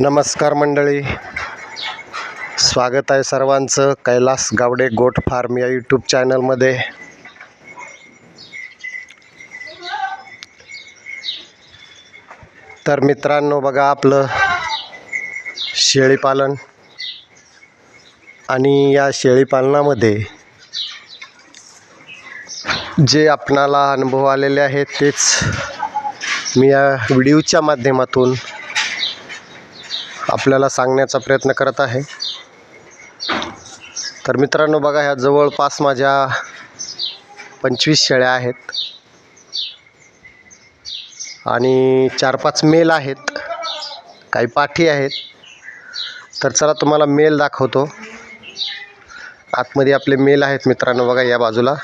नमस्कार मंडळी. स्वागत आहे सर्वांचं. कैलास गावडे गोट फार्म या यूट्यूब चॅनलमध्ये. तर मित्रांनो बघा आपलं शेळीपालन. आणि या शेळीपालनामध्ये जे आपणाला अनुभव आलेले आहेत तेच मी या व्हिडिओच्या माध्यमातून आपल्याला सांगण्याचा प्रयत्न करत आहे. तर मित्रांनो बघा ह्या जवळपास माझ्या पंचवीस शेळ्या आहेत. आणि चार पाच मेल आहेत. काही पाठी आहेत. तर चला तुम्हाला मेल दाखवतो. आतमध्ये आपले मेल आहेत मित्रांनो बघा या बाजूला.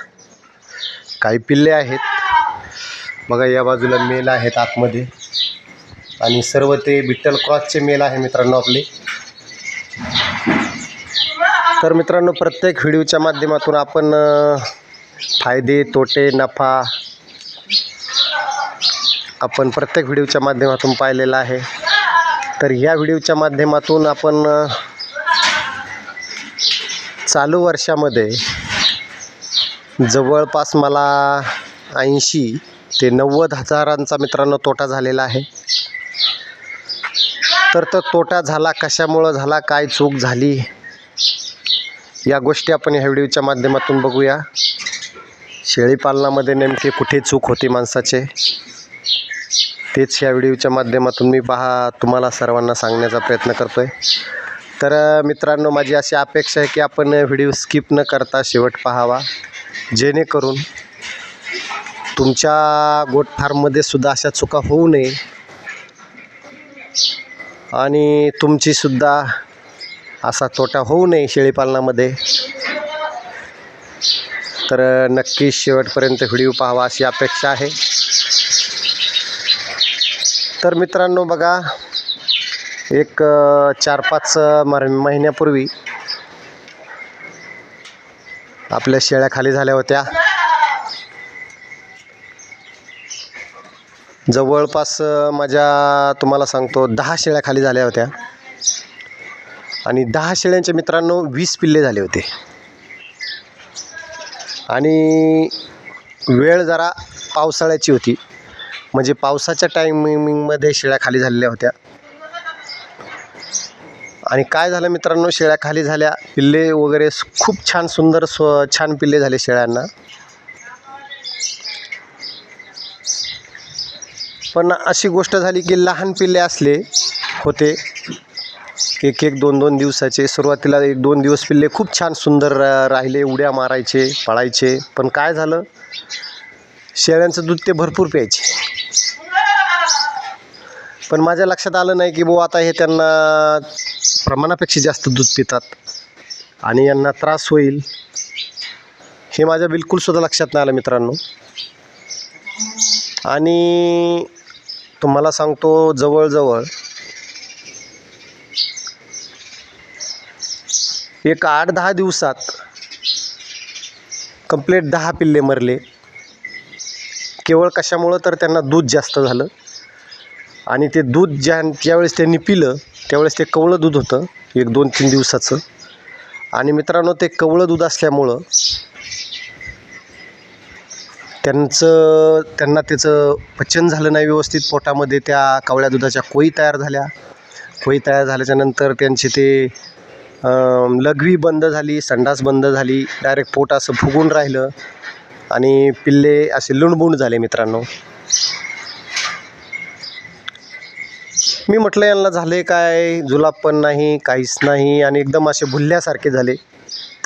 काही पिल्ले आहेत. बघा या बाजूला मेल आहेत आतमध्ये. आणि सर्व ते बिट्टल क्रॉसचे मेल आहे मित्रांनो आपले. तर मित्रांनो प्रत्येक व्हिडिओच्या माध्यमातून आपण फायदे तोटे नफा आपण प्रत्येक व्हिडिओच्या माध्यमातून पाहिलेला आहे. तर ह्या व्हिडिओच्या माध्यमातून आपण चालू वर्षामध्ये जवळपास मला ऐंशी ते नव्वद हजारांचा मित्रांनो तोटा झालेला आहे. तर तो तोटा झाला कशामुळं झाला काय चूक झाली? या गोष्टी आपण ह्या व्हिडिओच्या माध्यमातून बघूया. शेळीपालनामध्ये नेमके कुठे चूक होती माणसाचे? तेच ह्या व्हिडिओच्या माध्यमातून मी पहा तुम्हाला सर्वांना सांगण्याचा प्रयत्न करतो आहे तर मित्रांनो माझी अशी अपेक्षा आहे की आपण व्हिडिओ स्किप न करता शेवट पाहावा. जेणेकरून तुमच्या गोट फार्ममध्ये सुद्धा अशा चुका होऊ नये. आणि तुमचीसुद्धा असा तोटा होऊ नये शेळीपालनामध्ये तर नक्की शेवटपर्यंत व्हिडिओ पाहावा अशी अपेक्षा आहे. तर मित्रांनो बघा एक चार पाच मर महिन्यापूर्वी आपल्या शेळ्या खाली झाल्या होत्या. जवळपास माझ्या तुम्हाला सांगतो दहा शेळ्या खाली झाल्या होत्या. आणि दहा शेळ्यांच्या मित्रांनो वीस पिल्ले झाले होते. आणि वेळ जरा पावसाळ्याची होती. म्हणजे पावसाच्या टायमिंगमध्ये शेळ्या खाली झालेल्या होत्या. आणि काय झालं मित्रांनो शेळ्या खाली झाल्या. पिल्ले वगैरे खूप छान सुंदर स्व छान पिल्ले झाले शेळ्यांना. पण अशी गोष्ट झाली की लहान पिल्ले असले होते. एक एक दोन दोन दिवसाचे. सुरुवातीला एक दोन दिवस पिल्ले खूप छान सुंदर रा- राहिले उड्या मारायचे पळायचे. पण काय झालं? शेळ्यांचं दूध ते भरपूर प्यायचे. पण माझ्या लक्षात आलं नाही की भाऊ आता हे त्यांना प्रमाणापेक्षा जास्त दूध पितात आणि यांना त्रास होईल. हे माझ्या बिलकुलसुद्धा लक्षात नाही आलं मित्रांनो. आणि तुम्हाला सांगतो जवळजवळ एक आठ दहा दिवसात कंप्लीट दहा पिल्ले मरले. केवळ कशामुळं तर त्यांना दूध जास्त झालं. आणि ते दूध ज्या ज्यावेळेस त्यांनी पिलं त्यावेळेस ते कवळं दूध होतं एक दोन तीन दिवसाचं. आणि मित्रांनो ते कवळं दूध असल्यामुळं त्यांचं त्यांना त्याचं पचन झालं नाही व्यवस्थित पोटामध्ये त्या कावळ्या दुधाच्या कोई तयार झाल्या. कोई तयार झाल्याच्यानंतर त्यांचे ते लघवी बंद झाली संडास बंद झाली डायरेक्ट पोट असं फुगून राहिलं आणि पिल्ले असे लुणबुण झाले मित्रांनो. मी म्हटलं यांना झाले काय? जुलाब पण नाही काहीच नाही आणि एकदम असे भुलल्यासारखे झाले.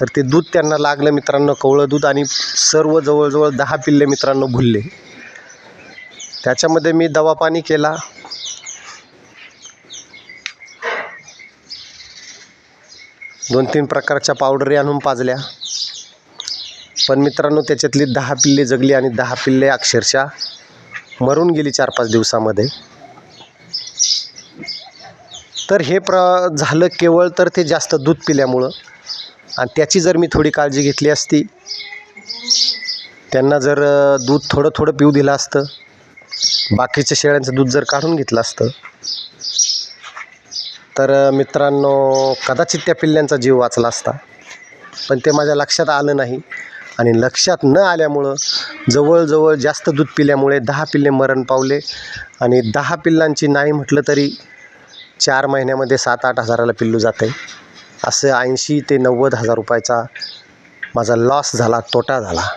तर ते दूध त्यांना लागलं मित्रांनो कवळं दूध आणि सर्व जवळजवळ दहा पिल्ले मित्रांनो भुलले. त्याच्यामध्ये मी दवापाणी केला. दोन तीन प्रकारच्या पावडरी आणून पाजल्या. पण मित्रांनो त्याच्यातली दहा पिल्ले जगली आणि दहा पिल्ले अक्षरशः मरून गेली चार पाच दिवसामध्ये. तर हे प्र झालं केवळ तर ते जास्त दूध पिल्यामुळं. आणि त्याची जर मी थोडी काळजी घेतली असती त्यांना जर दूध थोडं थोडं पिऊ दिलं असतं बाकीच्या शेळ्यांचं दूध जर काढून घेतलं असतं तर मित्रांनो कदाचित त्या पिल्ल्यांचा जीव वाचला असता. पण ते माझ्या लक्षात आलं नाही आणि लक्षात न आल्यामुळं जवळजवळ जास्त दूध पिल्यामुळे दहा पिल्ले मरण पावले आणि दहा पिल्लांची नाही म्हटलं तरी चार महिन्यामध्ये सात आठ हजाराला पिल्लू जातं आहे असं ऐंशी ते नव्वद हजार रुपयाचा माझा लॉस झाला तोटा झाला.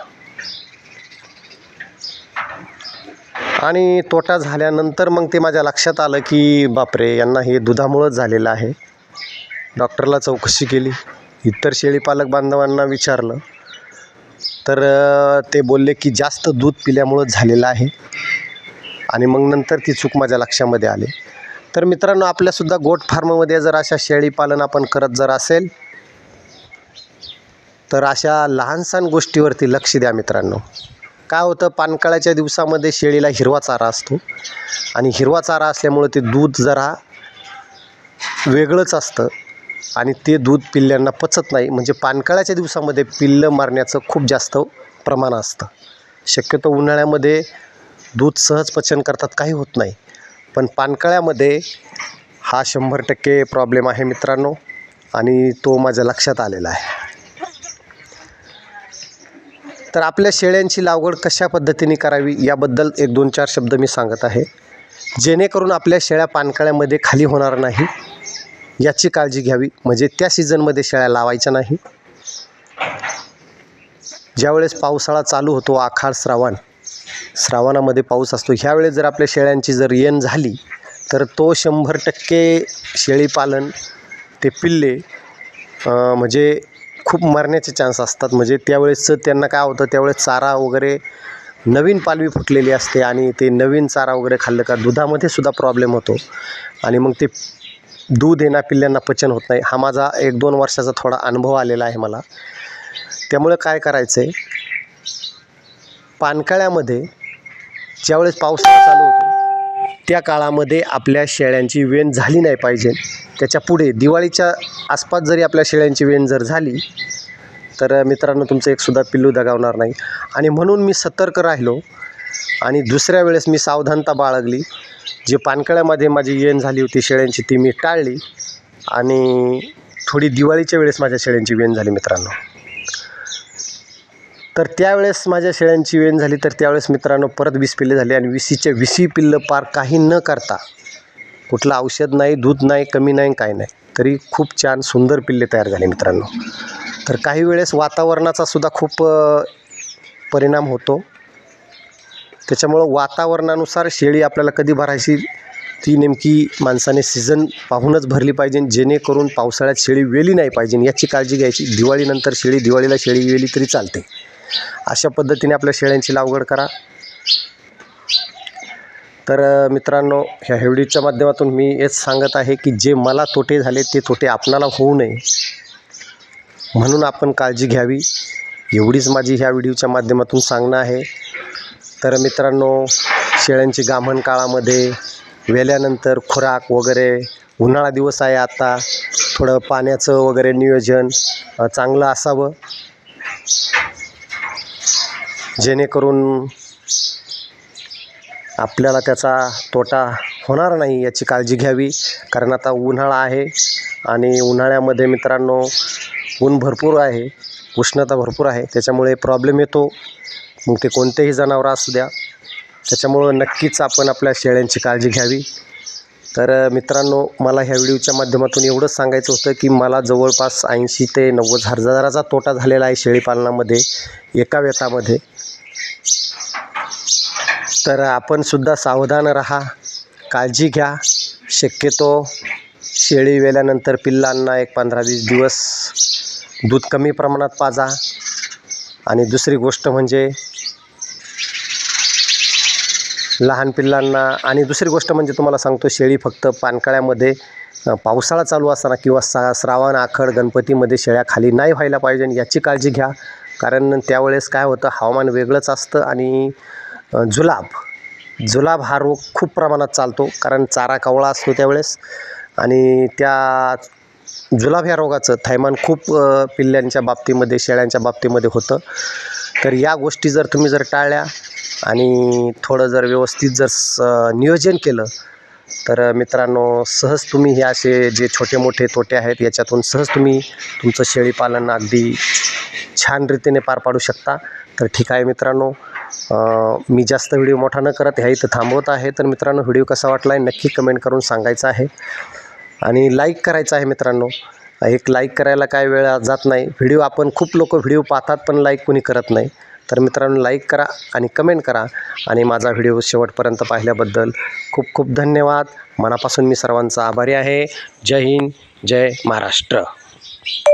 आणि तोटा झाल्यानंतर मग ते माझ्या लक्षात आलं की बापरे यांना हे दुधामुळंच झालेलं आहे. डॉक्टरला चौकशी केली. इतर शेळीपालक बांधवांना विचारलं. तर ते बोलले की जास्त दूध पिल्यामुळंच झालेलं आहे. आणि मग नंतर ती चूक माझ्या लक्षामध्ये आली. तर मित्रांनो आपल्यासुद्धा गोट फार्ममध्ये जर अशा शेळीपालन आपण करत जर असेल तर अशा लहानसहान गोष्टीवरती लक्ष द्या मित्रांनो. काय होतं पानकाळाच्या दिवसामध्ये शेळीला हिरवा चारा असतो. आणि हिरवा चारा असल्यामुळं ते दूध जरा वेगळंच असतं. आणि ते दूध पिल्ल्यांना पचत नाही. म्हणजे पानकाळाच्या दिवसामध्ये पिल्लं मारण्याचं खूप जास्त प्रमाण असतं. शक्यतो उन्हाळ्यामध्ये दूध सहज पचन करतात काही होत नाही. पण पानकळ्यामध्ये हा शंभर टक्के प्रॉब्लेम आहे मित्रांनो आणि तो माझ्या लक्षात आलेला आहे. तर आपल्या शेळ्यांची लागवड कशा पद्धतीने करावी याबद्दल एक दोन चार शब्द मी सांगत आहे. जेणेकरून आपल्या शेळ्या पानकळ्यामध्ये खाली होणार नाही याची काळजी घ्यावी. म्हणजे त्या सीझनमध्ये शेळ्या लावायच्या नाही. ज्यावेळेस पावसाळा चालू होतो आखाड श्रावण श्रावणामध्ये पाऊस असतो. ह्यावेळेस जर आपल्या शेळ्यांची जर येण झाली तर तो शंभर टक्के शेळीपालन ते पिल्ले म्हणजे खूप मरण्याचे चान्स असतात. म्हणजे त्यावेळेसचं त्यांना काय होतं त्यावेळेस चारा वगैरे नवीन पालवी फुटलेली असते आणि ते नवीन चारा वगैरे खाल्लं का दुधामध्ये सुद्धा प्रॉब्लेम होतो. आणि मग ते दूध येणा पिल्ल्यांना पचन होत नाही. हा माझा एक दोन वर्षाचा थोडा अनुभव आलेला आहे मला. त्यामुळं काय करायचं आहे पानकाळ्यामध्ये ज्यावेळेस पावसाळा चालू होतो त्या काळामध्ये आपल्या शेळ्यांची वेण झाली नाही पाहिजे. त्याच्या पुढे दिवाळीच्या आसपास जरी आपल्या शेळ्यांची वेण जर झाली तर मित्रांनो तुमचं एकसुद्धा पिल्लू दगावणार नाही. आणि म्हणून मी सतर्क राहिलो. आणि दुसऱ्या वेळेस मी सावधानता बाळगली. जे पानकळ्यामध्ये माझी येण झाली होती शेळ्यांची ती मी टाळली. आणि थोडी दिवाळीच्या वेळेस माझ्या शेळ्यांची वेण झाली मित्रांनो. तर त्यावेळेस माझ्या शेळ्यांची वेण झाली तर त्यावेळेस मित्रांनो परत वीस पिल्ले झाली आणि विसीचे विसी पिल्लं पार काही न करता कुठलं औषध नाही दूध नाही कमी नाही काय नाही तरी खूप छान सुंदर पिल्ले तयार झाले मित्रांनो. तर काही वेळेस वातावरणाचा सुद्धा खूप परिणाम होतो. त्याच्यामुळं वातावरणानुसार शेळी आपल्याला कधी भरायची ती नेमकी माणसाने सीझन पाहूनच भरली पाहिजे जेणेकरून पावसाळ्यात शेळी वेली नाही पाहिजे. याची काळजी घ्यायची. दिवाळीनंतर शेळी दिवाळीला शेळी वेली तरी चालते. अशा पद्धतीने आपल्या शेळ्यांची लागवड करा. तर मित्रांनो ह्या हेवडीच्या माध्यमातून मी हेच सांगत आहे की जे मला तोटे झाले ते तोटे आपणाला होऊ नये. म्हणून आपण काळजी घ्यावी. एवढीच माझी ह्या व्हिडिओच्या माध्यमातून सांगणं आहे. तर मित्रांनो शेळ्यांची गाभण काळामध्ये वेल्यानंतर खुराक वगैरे उन्हाळा दिवस आहे आता. थोडं पाण्याचं वगैरे नियोजन चांगलं असावं. जेणेकरून आपल्याला त्याचा तोटा होणार नाही याची काळजी घ्यावी. कारण आता उन्हाळा आहे आणि उन्हाळ्यामध्ये मित्रांनो ऊन भरपूर आहे उष्णता भरपूर आहे. त्याच्यामुळे प्रॉब्लेम येतो. मग ते कोणतेही जनावरं असू द्या. त्याच्यामुळं नक्कीच आपण आपल्या शेळ्यांची काळजी घ्यावी. तर मित्रांनो मला ह्या व्हिडिओच्या माध्यमातून एवढंच सांगायचं होतं की मला जवळपास ऐंशी ते नव्वद हजाराचा तोटा झालेला आहे शेळीपालनामध्ये एका वेतामध्ये तर आपणसुद्धा सावधान राहा काळजी घ्या. शक्यतो शेळी वेल्यानंतर पिल्लांना एक पंधरा वीस दिवस दूध कमी प्रमाणात पाजा. आणि दुसरी गोष्ट म्हणजे लहान पिल्लांना आणि दुसरी गोष्ट म्हणजे तुम्हाला सांगतो शेळी फक्त पानकाळ्यामध्ये पावसाळा चालू असताना किंवा सा श्रावण आखड गणपतीमध्ये शेळ्या खाली नाही व्हायला पाहिजे. याची काळजी घ्या. कारण त्यावेळेस काय होतं हवामान वेगळंच असतं आणि जुलाब. जुलाब हा रोग खूप प्रमाणात चालतो कारण चारा कवळा असतो त्यावेळेस. आणि त्या जुलाब ह्या रोगाचं थैमान खूप पिल्ल्यांच्या बाबतीमध्ये शेळ्यांच्या बाबतीमध्ये होतं. तर या गोष्टी जर तुम्ही जर टाळल्या आणि थोडं जर व्यवस्थित जर स नियोजन केलं तर मित्रांनो सहज तुम्ही हे असे जे छोटे मोठे तोटे आहेत याच्यातून सहज तुम्ही तुमचं शेळीपालन अगदी छान रीतीने पार पाडू शकता. तर ठीक आहे मित्रांनो मी जास्त व्हिडिओ मोठा न करत ह्या इथं थांबवत आहे. तर मित्रांनो व्हिडिओ कसा वाटला आहे नक्की कमेंट करून सांगायचं आहे. आणि लाईक करायचं आहे मित्रांनो. एक लाईक करायला काय वेळ जात नाही. व्हिडिओ आपण खूप लोक व्हिडिओ पाहतात पण लाईक कोणी करत नाही. तर मित्रांनो लाईक करा आणि कमेंट करा. आणि माझा व्हिडिओ शेवटपर्यंत पाहिल्याबद्दल खूप खूप धन्यवाद. मनापासून मी सर्वांचा आभारी आहे. जय हिंद जय महाराष्ट्र.